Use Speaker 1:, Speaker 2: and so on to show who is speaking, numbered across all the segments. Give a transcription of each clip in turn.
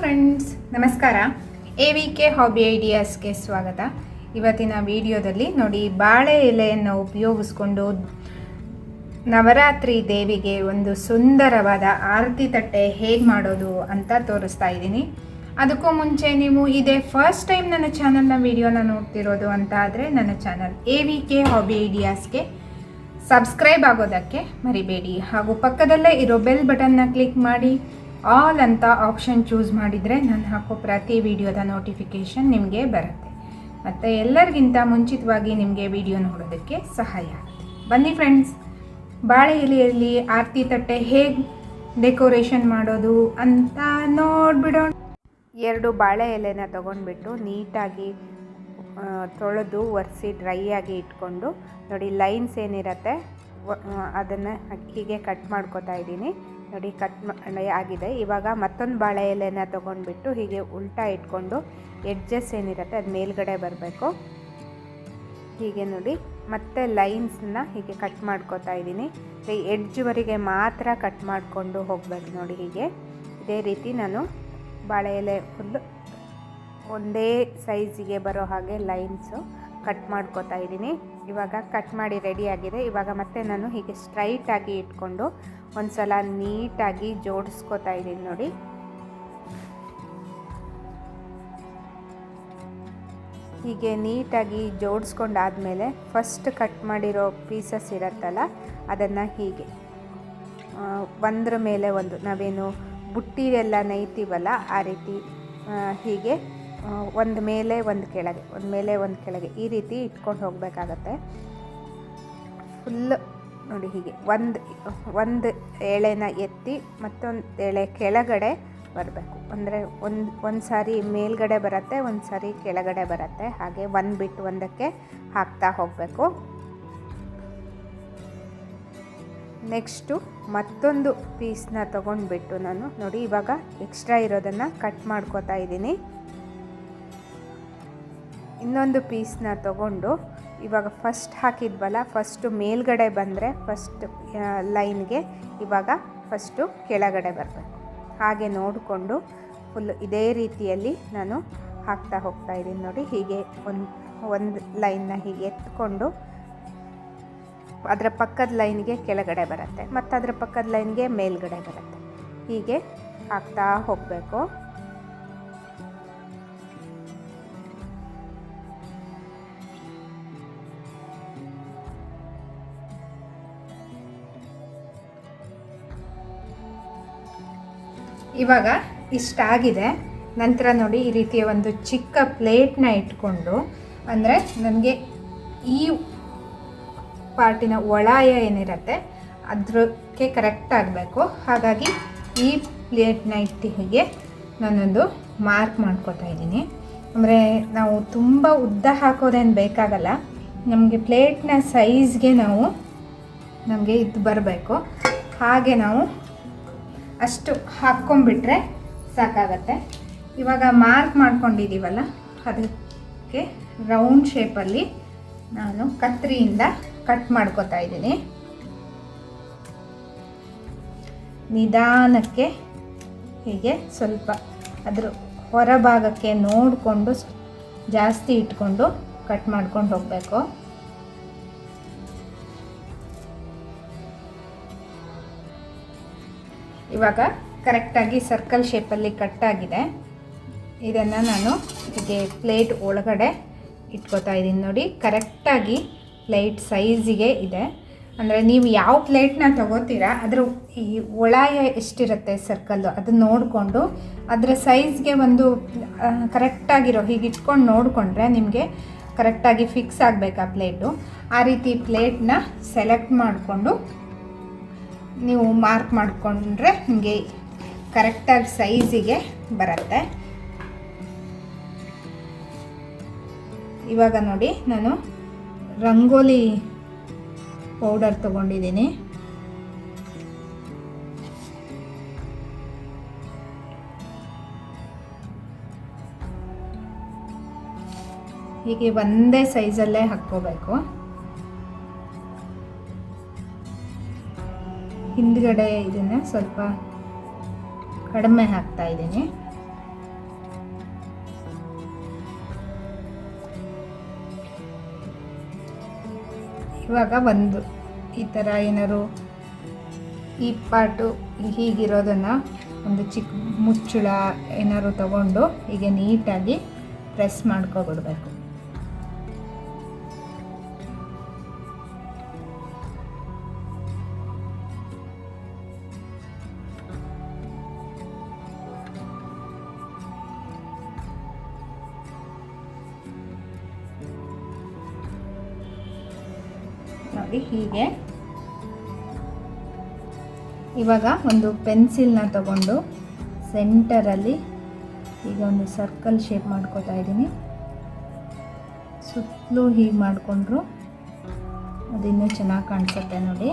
Speaker 1: Friends ನಮಸ್ಕಾರ. A V K hobby ಐಡಿಯಾಸ್ಗೆ ಸ್ವಾಗತ. ಇವತ್ತಿನ ವಿಡಿಯೋದಲ್ಲಿ ನೋಡಿ ಬಾಳೆ ಎಲೆಯನ್ನು ಉಪಯೋಗಿಸ್ಕೊಂಡು ನವರಾತ್ರಿ ದೇವಿಗೆ ಒಂದು ಸುಂದರವಾದ ಆರತಿ ತಟ್ಟೆ ಹೇಗೆ ಮಾಡೋದು ಅಂತ ತೋರಿಸ್ತಾ ಇದ್ದೀನಿ. ಅದಕ್ಕೂ ಮುಂಚೆ ನೀವು ಇದೇ ಫಸ್ಟ್ ಟೈಮ್ ನನ್ನ ಚಾನಲ್ನ ವಿಡಿಯೋನ ನೋಡ್ತಿರೋದು ಅಂತ ಆದರೆ ನನ್ನ channel A V K hobby ಐಡಿಯಾಸ್ಗೆ subscribe ಆಗೋದಕ್ಕೆ ಮರಿಬೇಡಿ. ಹಾಗೂ ಪಕ್ಕದಲ್ಲೇ ಇರೋ ಬೆಲ್ ಬಟನ್ನ ಕ್ಲಿಕ್ ಮಾಡಿ. ಆಲ್ ಅಂತ ಆಪ್ಷನ್ ಚೂಸ್ ಮಾಡಿದರೆ ನಾನು ಹಾಕೋ ಪ್ರತಿ ವಿಡಿಯೋದ ನೋಟಿಫಿಕೇಷನ್ ನಿಮಗೆ ಬರುತ್ತೆ. ಮತ್ತು ಎಲ್ಲರಿಗಿಂತ ಮುಂಚಿತವಾಗಿ ನಿಮಗೆ ವಿಡಿಯೋ ನೋಡೋದಕ್ಕೆ ಸಹಾಯ ಆಗುತ್ತೆ. ಬನ್ನಿ ಫ್ರೆಂಡ್ಸ್ ಬಾಳೆ ಎಲೆಯಲ್ಲಿ ಆರತಿ ತಟ್ಟೆ ಹೇಗೆ ಡೆಕೋರೇಷನ್ ಮಾಡೋದು ಅಂತ ನೋಡ್ಬಿಡೋಣ. ಎರಡು ಬಾಳೆ ಎಲೆನ ತೊಗೊಂಡ್ಬಿಟ್ಟು ನೀಟಾಗಿ ತೊಳೆದು ಒರೆಸಿ ಡ್ರೈ ಆಗಿ ಇಟ್ಕೊಂಡು, ನೋಡಿ ಲೈನ್ಸ್ ಏನಿರತ್ತೆ ಅದನ್ನು ಅಕ್ಕಿಗೆ ಕಟ್ ಮಾಡ್ಕೊತಾ ಇದ್ದೀನಿ. ನೋಡಿ ಕಟ್ ಆಗಿದೆ. ಇವಾಗ ಮತ್ತೊಂದು ಬಾಳೆ ಎಲೆನ ತೊಗೊಂಡ್ಬಿಟ್ಟು ಹೀಗೆ ಉಲ್ಟಾ ಇಟ್ಕೊಂಡು, ಎಡ್ಜಸ್ ಏನಿರುತ್ತೆ ಅದು ಮೇಲ್ಗಡೆ ಬರಬೇಕು. ಹೀಗೆ ನೋಡಿ ಮತ್ತೆ ಲೈನ್ಸ್ನ ಹೀಗೆ ಕಟ್ ಮಾಡ್ಕೋತಾ ಇದ್ದೀನಿ. ಎಡ್ಜ್ವರೆಗೆ ಮಾತ್ರ ಕಟ್ ಮಾಡಿಕೊಂಡು ಹೋಗ್ಬೇಕು ನೋಡಿ ಹೀಗೆ. ಇದೇ ರೀತಿ ನಾನು ಬಾಳೆ ಎಲೆ ಫುಲ್ಲು ಒಂದೇ ಸೈಜಿಗೆ ಬರೋ ಹಾಗೆ ಲೈನ್ಸು ಕಟ್ ಮಾಡ್ಕೋತಾ ಇದ್ದೀನಿ. ಇವಾಗ ಕಟ್ ಮಾಡಿ ರೆಡಿ ಆಗಿದೆ. ಇವಾಗ ಮತ್ತೆ ನಾನು ಹೀಗೆ ಸ್ಟ್ರೈಟಾಗಿ ಇಟ್ಕೊಂಡು ಒಂದು ಸಲ ನೀಟಾಗಿ ಜೋಡಿಸ್ಕೋತಾ ಇದ್ದೀನಿ ನೋಡಿ. ಹೀಗೆ ನೀಟಾಗಿ ಜೋಡಿಸ್ಕೊಂಡಾದಮೇಲೆ ಫಸ್ಟ್ ಕಟ್ ಮಾಡಿರೋ ಪೀಸಸ್ ಇರುತ್ತಲ್ಲ, ಅದನ್ನು ಹೀಗೆ. ಒಂದ್ರ ಮೇಲೆ ಒಂದು, ನಾವೇನು ಬುಟ್ಟಿ ಎಲ್ಲ ನೇಯ್ತೀವಲ್ಲ, ಆ ರೀತಿ ಹೀಗೆ ಒಂದು ಮೇಲೆ ಒಂದು ಕೆಳಗೆ, ಒಂದು ಮೇಲೆ ಒಂದು ಕೆಳಗೆ, ಈ ರೀತಿ ಇಟ್ಕೊಂಡು ಹೋಗಬೇಕಾಗತ್ತೆ. ಫುಲ್ ನೋಡಿ ಹೀಗೆ, ಒಂದು ಒಂದು ಎಳೆನ ಎತ್ತಿ ಮತ್ತೊಂದು ಎಳೆ ಕೆಳಗಡೆ ಬರಬೇಕು. ಅಂದರೆ ಒಂದು ಒಂದು ಸಾರಿ ಮೇಲ್ಗಡೆ ಬರುತ್ತೆ, ಒಂದು ಸಾರಿ ಕೆಳಗಡೆ ಬರುತ್ತೆ. ಹಾಗೆ ಒಂದು ಬಿಟ್ಟು ಒಂದಕ್ಕೆ ಹಾಕ್ತಾ ಹೋಗಬೇಕು. ನೆಕ್ಸ್ಟು ಮತ್ತೊಂದು ಪೀಸ್ನ ತೊಗೊಂಡ್ಬಿಟ್ಟು ನಾನು ನೋಡಿ, ಇವಾಗ ಎಕ್ಸ್ಟ್ರಾ ಇರೋದನ್ನು ಕಟ್ ಮಾಡ್ಕೋತಾ ಇದ್ದೀನಿ. ಇನ್ನೊಂದು ಪೀಸ್ನ ತಗೊಂಡು ಇವಾಗ ಫಸ್ಟ್ ಹಾಕಿದ್ವಲ್ಲ, ಫಸ್ಟು ಮೇಲ್ಗಡೆ ಬಂದರೆ ಫಸ್ಟ್ ಲೈನ್ಗೆ ಇವಾಗ ಫಸ್ಟು ಕೆಳಗಡೆ ಬರಬೇಕು. ಹಾಗೆ ನೋಡಿಕೊಂಡು ಫುಲ್ ಇದೇ ರೀತಿಯಲ್ಲಿ ನಾನು ಹಾಕ್ತಾ ಹೋಗ್ತಾ ಇದ್ದೀನಿ ನೋಡಿ, ಹೀಗೆ ಒಂದು ಒಂದು ಲೈನ್ನ ಹೀಗೆ ಎತ್ಕೊಂಡು ಅದರ ಪಕ್ಕದ ಲೈನ್ಗೆ ಕೆಳಗಡೆ ಬರುತ್ತೆ, ಮತ್ತು ಅದರ ಪಕ್ಕದ ಲೈನ್ಗೆ ಮೇಲ್ಗಡೆ ಬರುತ್ತೆ. ಹೀಗೆ ಹಾಕ್ತಾ ಹೋಗಬೇಕು. ಇವಾಗ ಇಷ್ಟಾಗಿದೆ. ನಂತರ ನೋಡಿ ಈ ರೀತಿಯ ಒಂದು ಚಿಕ್ಕ ಪ್ಲೇಟ್ನ ಇಟ್ಕೊಂಡು, ಅಂದರೆ ನನಗೆ ಈ ಪಾರ್ಟಿನ ಒಳಾಯ ಏನಿರುತ್ತೆ ಅದಕ್ಕೆ ಕರೆಕ್ಟ್ ಆಗಬೇಕು. ಹಾಗಾಗಿ ಈ ಪ್ಲೇಟ್ನ ಇಟ್ಟು ಹೀಗೆ ನಾನೊಂದು ಮಾರ್ಕ್ ಮಾಡ್ಕೋತಾ ಇದ್ದೀನಿ. ಅಂದರೆ ನಾವು ತುಂಬ ಉದ್ದ ಹಾಕೋದೇನು ಬೇಕಾಗಲ್ಲ. ನಮಗೆ ಪ್ಲೇಟ್ನ ಸೈಜ್ಗೆ ನಾವು ನಮಗೆ ಇದು ಬರಬೇಕು. ಹಾಗೆ ನಾವು ಅಷ್ಟು ಹಾಕ್ಕೊಂಬಿಟ್ರೆ ಸಾಕಾಗತ್ತೆ. ಇವಾಗ ಮಾರ್ಕ್ ಮಾಡ್ಕೊಂಡಿದ್ದೀವಲ್ಲ ಅದಕ್ಕೆ ರೌಂಡ್ ಶೇಪಲ್ಲಿ ನಾನು ಕತ್ರಿಯಿಂದ ಕಟ್ ಮಾಡ್ಕೊತಾ ಇದ್ದೀನಿ. ನಿಧಾನಕ್ಕೆ ಹೀಗೆ ಸ್ವಲ್ಪ ಅದ್ರ ಹೊರಭಾಗಕ್ಕೆ ನೋಡಿಕೊಂಡು ಜಾಸ್ತಿ ಇಟ್ಕೊಂಡು ಕಟ್ ಮಾಡ್ಕೊಂಡು ಹೋಗಬೇಕು. ಇವಾಗ ಕರೆಕ್ಟಾಗಿ ಸರ್ಕಲ್ ಶೇಪಲ್ಲಿ ಕಟ್ಟಾಗಿದೆ ಇದನ್ನು ನಾನು ಹೀಗೆ ಪ್ಲೇಟ್ ಒಳಗಡೆ ಇಟ್ಕೋತಾ ಇದ್ದೀನಿ ನೋಡಿ. ಕರೆಕ್ಟಾಗಿ ಪ್ಲೇಟ್ ಸೈಜಿಗೆ ಇದೆ. ಅಂದರೆ ನೀವು ಯಾವ ಪ್ಲೇಟ್ನ ತಗೋತೀರಾ, ಅದರ ಈ ಒಳಾಯ ಎಷ್ಟಿರುತ್ತೆ ಸರ್ಕಲ್ಲು ಅದನ್ನ ನೋಡಿಕೊಂಡು ಅದರ ಸೈಜ್ಗೆ ಒಂದು ಕರೆಕ್ಟಾಗಿರೋ ಹೀಗೆ ಇಟ್ಕೊಂಡು ನೋಡಿಕೊಂಡ್ರೆ ನಿಮಗೆ ಕರೆಕ್ಟಾಗಿ ಫಿಕ್ಸ್ ಆಗಬೇಕು ಆ ಪ್ಲೇಟು ಆ ರೀತಿ ಪ್ಲೇಟ್ನ ಸೆಲೆಕ್ಟ್ ಮಾಡಿಕೊಂಡು ನೀವು ಮಾರ್ಕ್ ಮಾಡಿಕೊಂಡ್ರೆ ನಿಮಗೆ ಕರೆಕ್ಟಾಗಿ ಸೈಜಿಗೆ ಬರುತ್ತೆ. ಇವಾಗ ನೋಡಿ ನಾನು ರಂಗೋಲಿ ಪೌಡರ್ ತಗೊಂಡಿದ್ದೀನಿ. ಹೀಗೆ ಒಂದೇ ಸೈಜಲ್ಲೇ ಹಾಕ್ಕೋಬೇಕು. ಹಿಂದ್ಗಡೆ ಇದನ್ನು ಸ್ವಲ್ಪ ಕಡಿಮೆ ಹಾಕ್ತಾ ಇದ್ದೀನಿ. ಇವಾಗ ಒಂದು ಈ ಥರ ಏನಾದ್ರು ಈ ಪಾಟು ಹೀಗಿರೋದನ್ನು ಒಂದು ಚಿಕ್ಕ ಮುಚ್ಚಳ ಏನಾದ್ರು ತಗೊಂಡು ಹೀಗೆ ನೀಟಾಗಿ ಪ್ರೆಸ್ ಮಾಡ್ಕೊಬಿಡ್ಬೇಕು. ನೋಡಿ ಹೀಗೆ. ಇವಾಗ ಒಂದು ಪೆನ್ಸಿಲ್ನ ತಗೊಂಡು ಸೆಂಟರಲ್ಲಿ ಈಗ ಒಂದು ಸರ್ಕಲ್ ಶೇಪ್ ಮಾಡ್ಕೋತಾ ಇದ್ದೀನಿ. ಸುತ್ತಲೂ ಹೀಗೆ ಮಾಡಿಕೊಂಡ್ರು ಅದಿನ್ನೂ ಚೆನ್ನಾಗಿ ಕಾಣಿಸುತ್ತೆ ನೋಡಿ.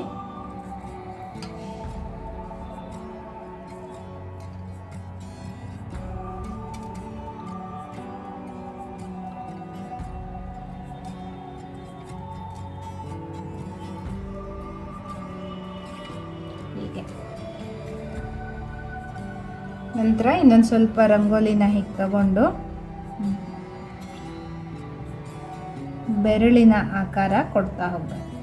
Speaker 1: ನಂತರ ಇನ್ನೊಂದು ಸ್ವಲ್ಪ ರಂಗೋಲಿನ ತಗೊಂಡು ಬೆರಳಿನ ಆಕಾರ ಕೊಡ್ತಾ ಹೋಗ್ಬೇಕು.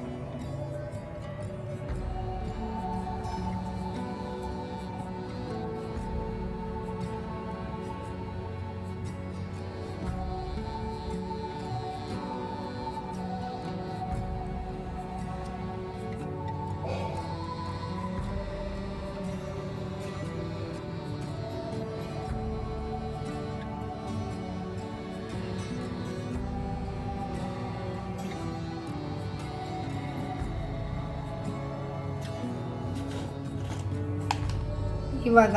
Speaker 1: ಇವಾಗ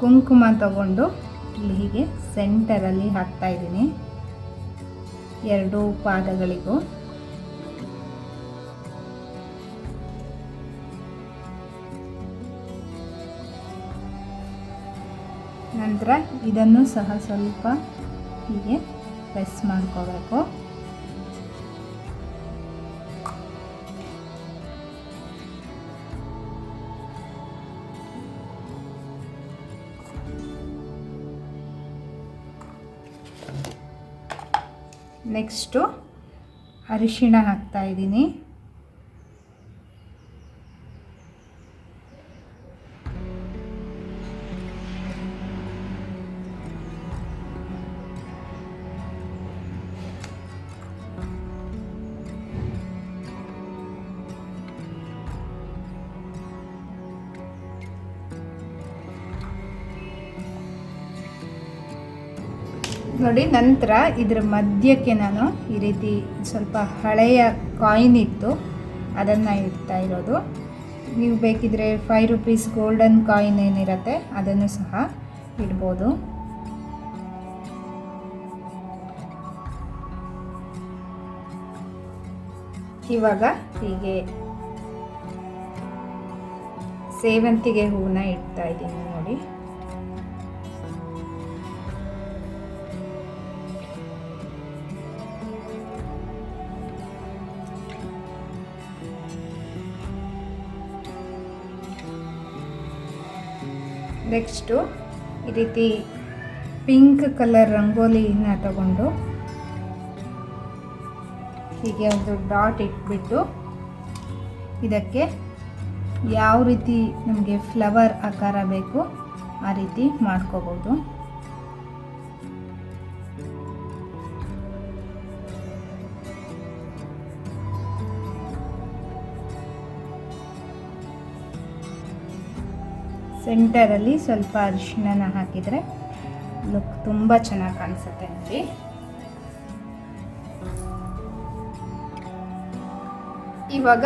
Speaker 1: ಕುಂಕುಮ ತಗೊಂಡು ಇಲ್ಲಿ ಹೀಗೆ ಸೆಂಟರಲ್ಲಿ ಹಾಕ್ತಾ ಇದ್ದೀನಿ. ಎರಡೂ ಪಾದಗಳಿಗೂ. ನಂತರ ಇದನ್ನು ಸಹ ಸ್ವಲ್ಪ ಹೀಗೆ ಪ್ರೆಸ್ ಮಾಡ್ಕೋಬೇಕು. ನೆಕ್ಸ್ಟು ಅರಿಶಿಣ ಹಾಕ್ತಾ ನೋಡಿ, ನಂತರ ಇದರ ಮಧ್ಯಕ್ಕೆ ನಾನು ಈ ರೀತಿ ಸ್ವಲ್ಪ ಹಳೆಯ ಕಾಯಿನ್ ಇತ್ತು ಅದನ್ನು ಇಡ್ತಾ ಇರೋದು. ನೀವು ಬೇಕಿದ್ರೆ ಫೈವ್ ರುಪೀಸ್ ಗೋಲ್ಡನ್ ಕಾಯಿನ್ ಏನಿರುತ್ತೆ ಅದನ್ನು ಸಹ ಇಡ್ಬೋದು. ಇವಾಗ ಹೀಗೆ ಸೇವಂತಿಗೆ ಹೂವನ್ನ ಇಡ್ತಾ ಇದ್ದೀನಿ ನೋಡಿ. ನೆಕ್ಸ್ಟು ಈ ರೀತಿ ಪಿಂಕ್ ಕಲರ್ ರಂಗೋಲಿನ ತಗೊಂಡು ಹೀಗೆ ಒಂದು ಡಾಟ್ ಇಟ್ಬಿಟ್ಟು ಇದಕ್ಕೆ ಯಾವ ರೀತಿ ನಮಗೆ ಫ್ಲವರ್ ಆಕಾರ ಬೇಕು ಆ ರೀತಿ ಮಾಡ್ಕೋಬೋದು. ಸೆಂಟರಲ್ಲಿ ಸ್ವಲ್ಪ ಅರಿಶಿಣನ ಹಾಕಿದರೆ ಲುಕ್ ತುಂಬ ಚೆನ್ನಾಗಿ ಕಾಣಿಸುತ್ತೆ ನೋಡಿ. ಇವಾಗ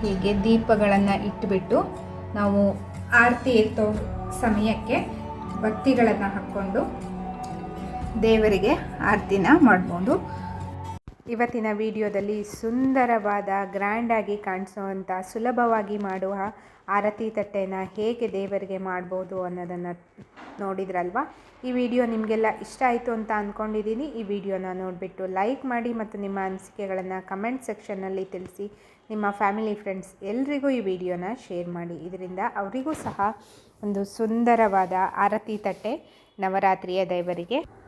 Speaker 1: ಹೀಗೆ ದೀಪಗಳನ್ನು ಇಟ್ಬಿಟ್ಟು ನಾವು ಆರತಿ ಎತ್ತೋ ಸಮಯಕ್ಕೆ ಭಕ್ತಿಗಳನ್ನು ಹಾಕ್ಕೊಂಡು ದೇವರಿಗೆ ಆರತಿನ ಮಾಡ್ಬೋದು. ಇವತ್ತಿನ ವಿಡಿಯೋದಲ್ಲಿ ಸುಂದರವಾದ, ಗ್ರ್ಯಾಂಡಾಗಿ ಕಾಣಿಸೋವಂಥ ಸುಲಭವಾಗಿ ಮಾಡುವ ಆರತಿ ತಟ್ಟೆನ ಹೇಗೆ ದೇವರಿಗೆ ಮಾಡ್ಬೋದು ಅನ್ನೋದನ್ನು ನೋಡಿದ್ರಲ್ವಾ? ಈ ವಿಡಿಯೋ ನಿಮಗೆಲ್ಲ ಇಷ್ಟ ಆಯಿತು ಅಂತ ಅಂದ್ಕೊಂಡಿದ್ದೀನಿ ಈ ವಿಡಿಯೋನ ನೋಡಿಬಿಟ್ಟು ಲೈಕ್ ಮಾಡಿ ಮತ್ತು ನಿಮ್ಮ ಅನಿಸಿಕೆಗಳನ್ನು ಕಮೆಂಟ್ ಸೆಕ್ಷನ್ನಲ್ಲಿ ತಿಳಿಸಿ. ನಿಮ್ಮ ಫ್ಯಾಮಿಲಿ ಫ್ರೆಂಡ್ಸ್ ಎಲ್ರಿಗೂ ಈ ವಿಡಿಯೋನ ಶೇರ್ ಮಾಡಿ. ಇದರಿಂದ ಅವರಿಗೂ ಸಹ ಒಂದು ಸುಂದರವಾದ ಆರತಿ ತಟ್ಟೆ ನವರಾತ್ರಿಯ ದೇವರಿಗೆ.